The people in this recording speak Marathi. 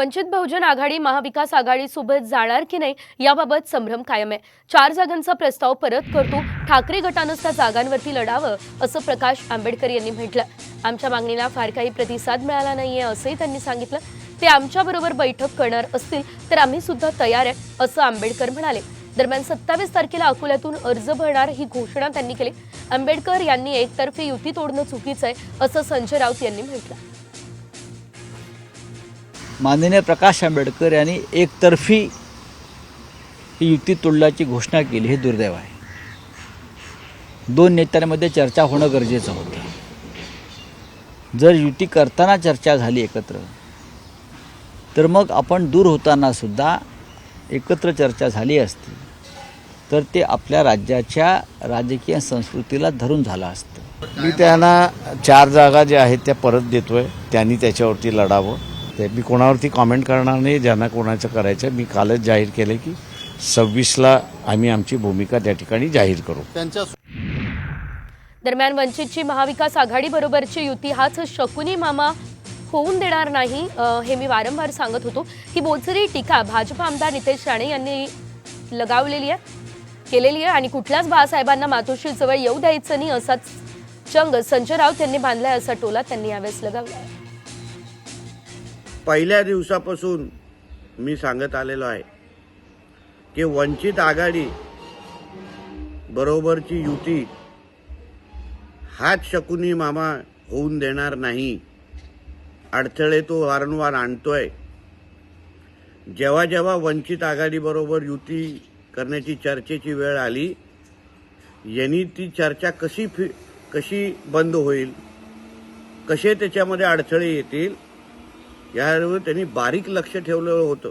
वंचित बहुजन आघाडी महाविकास आघाडीसोबत जाणार की नाही याबाबत संभ्रम कायम आहे. चार जागांचा प्रस्ताव परत करतो. ठाकरे गटानंच त्या जागांवरती लढावं असं प्रकाश आंबेडकर यांनी म्हटलं. आमच्या मागणीला फार काही प्रतिसाद मिळाला नाहीये असंही त्यांनी सांगितलं. ते आमच्याबरोबर बैठक करणार असतील तर आम्ही सुद्धा तयार आहे असं आंबेडकर म्हणाले. दरम्यान सत्तावीस तारखेला अकोल्यातून अर्ज भरणार ही घोषणा त्यांनी केली. आंबेडकर यांनी एकतर्फी युती तोडणं चुकीचं आहे असं संजय राऊत यांनी म्हटलं. माननीय प्रकाश आंबेडकर यांनी एकतर्फी ही युती तोडल्याची घोषणा केली. हे दुर्दैव आहे. दोन नेत्यांमध्ये चर्चा होणं गरजेचं होतं. जर युती करताना चर्चा झाली एकत्र तर मग आपण दूर होताना सुद्धा एकत्र चर्चा झाली असती तर ते आपल्या राज्याच्या राजकीय संस्कृतीला धरून झालं असतं. मी त्यांना चार जागा ज्या आहेत त्या परत देतोय. त्यांनी त्याच्यावरती लढावं. ते मी कोणावरती कॉमेंट करणार नाही ज्यांना कोणाचं करायचं मी कालच जाहीर केलं की सव्वीसला आम्ही आमची भूमिका त्या ठिकाणी जाहीर करू. त्यांच्या दरम्यान वंचितची महाविकास आघाडी बरोबरची युती हाच शकुनी मामा होऊन देणार नाही हे मी वारंवार सांगत होतो. ही बोचरी टीका भाजप आमदार नितेश राणे यांनी लगावलेली आहे केलेली आहे आणि कुठल्याच बाळासाहेबांना मातोश्री जवळ येऊ द्यायचं नाही असाच चंग संजय राऊत यांनी बांधलाय असा टोला त्यांनी यावेळेस लगावलाय. पहिल्या दिवसापासून मी सांगत आलेलो आहे की वंचित आघाडी बरोबरची युती हाच शकुनी मामा होऊन देणार नाही. अडथळे तो वारंवार आणतोय. जेव्हा जेव्हा वंचित आघाडीबरोबर युती करण्याची चर्चेची वेळ आली यांनी ती चर्चा कशी फि कशी बंद होईल? कसे त्याच्यामध्ये अडथळे येतील? यावर त्यांनी बारीक लक्ष ठेवलेलं होतं.